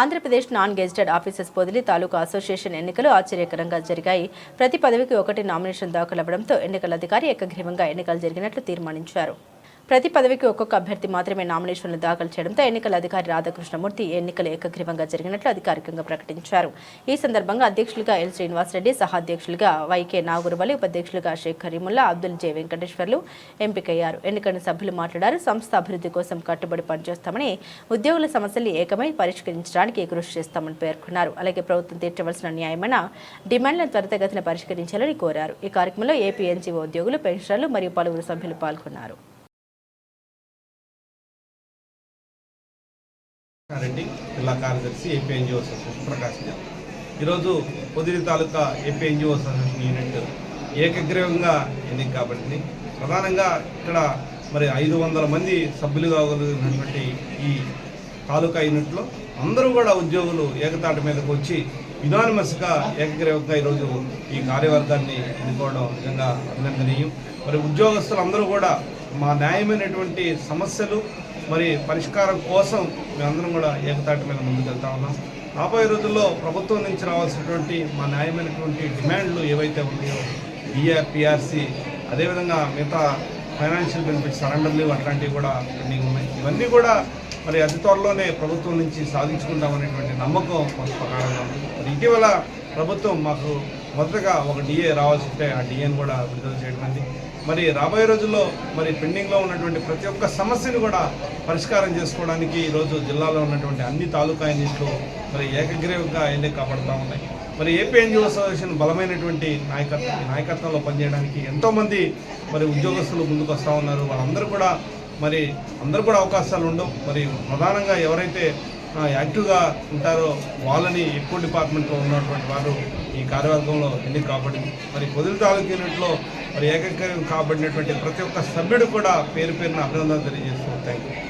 Andhra Pradesh non gazetted officers Podili taluka association ఎన్నికలు ఆశ్చర్యకరంగా జరిగాయి. ప్రతి పదవికి ఒకటి నామినేషన్ దాఖలవ్వడంతో ఎన్నికల అధికారి ఏకగ్రీవంగా ఎన్నికలు జరిగినట్లు తీర్మానించారు. ప్రతి పదవికి ఒక్కొక్క అభ్యర్థి మాత్రమే నామినేషన్లు దాఖలు చేయడంతో ఎన్నికల అధికారి రాధాకృష్ణమూర్తి ఎన్నికలు ఏకగ్రీవంగా జరిగినట్లు అధికారికంగా ప్రకటించారు. ఈ సందర్భంగా అధ్యక్షులుగా ఎల్ శ్రీనివాసరెడ్డి సహాధ్యక్షులుగా వైకే నాగురువలి ఉపాధ్యక్షులుగా షేక్ కరీముల్లా అబ్దుల్ జే వెంకటేశ్వర్లు ఎంపికయ్యారు. ఎన్నికల సభ్యులు మాట్లాడారు. సంస్థ అభివృద్ధి కోసం కట్టుబడి పనిచేస్తామని ఉద్యోగుల సమస్యలు ఏకమై పరిష్కరించడానికి కృషి చేస్తామని పేర్కొన్నారు. అలాగే ప్రభుత్వం తీర్చవలసిన న్యాయమైన డిమాండ్లను త్వరితగతిన పరిష్కరించాలని కోరారు. ఈ కార్యక్రమంలో ఏపీఎన్జీఓ ఉద్యోగులు పెన్షనర్లు మరియు పలువురు సభ్యులు పాల్గొన్నారు. రెడ్డి జిల్లా కార్యదర్శి ఏపీ ఎన్జిఓ అసోసియేషన్ ప్రకాశం జిల్లా. ఈరోజు Podili taluka AP NGO association unit ఏకగ్రీవంగా ఎన్నిక కాబట్టి ప్రధానంగా ఇక్కడ మరి ఐదు వందల మంది సభ్యులు కాగలిగినటువంటి ఈ తాలూకా యూనిట్లో అందరూ కూడా ఉద్యోగులు ఏకతాటి మీదకు వచ్చి యునానిమస్గా ఏకగ్రీవంగా ఈరోజు ఈ కార్యవర్గాన్ని ఎన్నుకోవడం నిజంగా అభినందనీయం. మరి ఉద్యోగస్తులు అందరూ కూడా మా న్యాయమైనటువంటి సమస్యలు మరి పరిష్కారం కోసం మేమందరం కూడా ఏకతాటి మీద ముందుకెళ్తా ఉన్నాం. రాబోయే రోజుల్లో ప్రభుత్వం నుంచి రావాల్సినటువంటి మా న్యాయమైనటువంటి డిమాండ్లు ఏవైతే ఉన్నాయో డిఆర్ పిఆర్సి అదేవిధంగా మిగతా ఫైనాన్షియల్ బెనిఫిట్స్ సరెండర్ లీవ్ అట్లాంటివి కూడా పెండింగ్ ఉన్నాయి. ఇవన్నీ కూడా మరి అతి త్వరలోనే ప్రభుత్వం నుంచి సాధించుకుంటామనేటువంటి నమ్మకం మాకు ప్రకారంగా ఉంది. మరి ఇటీవల ప్రభుత్వం మాకు మొదటగా ఒక డిఏ రావాల్సి ఉంటే ఆ డిఏని కూడా విడుదల చేయడం మరి రాబోయే రోజుల్లో మరి పెండింగ్లో ఉన్నటువంటి ప్రతి ఒక్క సమస్యను కూడా పరిష్కారం చేసుకోవడానికి ఈరోజు జిల్లాలో ఉన్నటువంటి అన్ని తాలూకా ఎన్నిట్లు మరి ఏకగ్రీవంగా ఎన్నిక కాపాడుతూ ఉన్నాయి. మరి ఏపీ ఎన్జిఓ అసోసియేషన్ బలమైనటువంటి నాయకత్వం నాయకత్వంలో పనిచేయడానికి ఎంతోమంది మరి ఉద్యోగస్తులు ముందుకు వస్తూ ఉన్నారు. వాళ్ళందరూ కూడా మరి అందరూ కూడా అవకాశాలు ఉండవు. మరి ప్రధానంగా ఎవరైతే యాక్టివ్గా ఉంటారో వాళ్ళని ఎక్కువ డిపార్ట్మెంట్లో ఉన్నటువంటి వారు ఈ కార్యవర్గంలో ఎన్నిక కాబడింది మరి పొదులు తాలూకు యూనిట్లో మరి ఏకైక కాబడినటువంటి ప్రతి ఒక్క సభ్యుడు కూడా పేరు పేరున అభినందనలు తెలియజేస్తూ థ్యాంక్ యూ